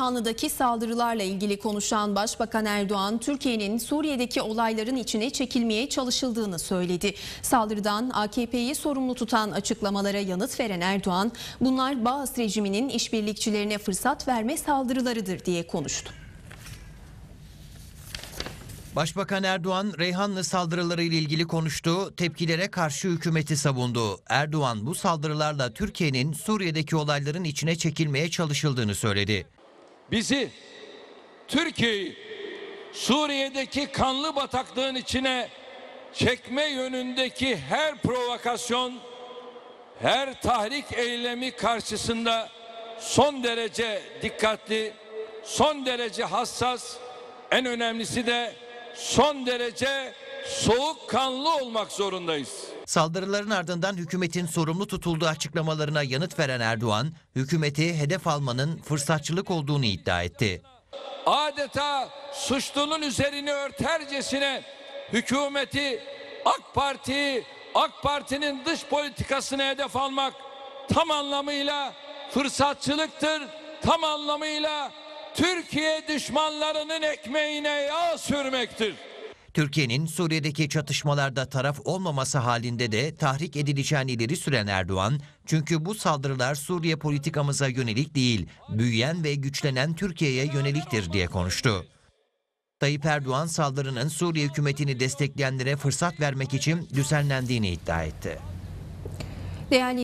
Reyhanlı'daki saldırılarla ilgili konuşan Başbakan Erdoğan, Türkiye'nin Suriye'deki olayların içine çekilmeye çalışıldığını söyledi. Saldırıdan AKP'yi sorumlu tutan açıklamalara yanıt veren Erdoğan, bunlar Bağız rejiminin işbirlikçilerine fırsat verme saldırılarıdır diye konuştu. Başbakan Erdoğan, Reyhanlı saldırıları ile ilgili konuştu, tepkilere karşı hükümeti savundu. Erdoğan bu saldırılarla Türkiye'nin Suriye'deki olayların içine çekilmeye çalışıldığını söyledi. Bizi Türkiye'yi Suriye'deki kanlı bataklığın içine çekme yönündeki her provokasyon, her tahrik eylemi karşısında son derece dikkatli, son derece hassas, en önemlisi de son derece soğukkanlı olmak zorundayız. Saldırıların ardından hükümetin sorumlu tutulduğu açıklamalarına yanıt veren Erdoğan, hükümeti hedef almanın fırsatçılık olduğunu iddia etti. adeta suçlunun üzerini örtercesine hükümeti, AK Parti'yi, AK Parti'nin dış politikasını hedef almak tam anlamıyla fırsatçılıktır. Tam anlamıyla Türkiye düşmanlarının ekmeğine yağ sürmektir. Türkiye'nin Suriye'deki çatışmalarda taraf olmaması halinde de tahrik edileceğini ileri süren Erdoğan, çünkü bu saldırılar Suriye politikamıza yönelik değil, büyüyen ve güçlenen Türkiye'ye yöneliktir diye konuştu. Tayyip Erdoğan saldırının Suriye hükümetini destekleyenlere fırsat vermek için düzenlendiğini iddia etti. Değerli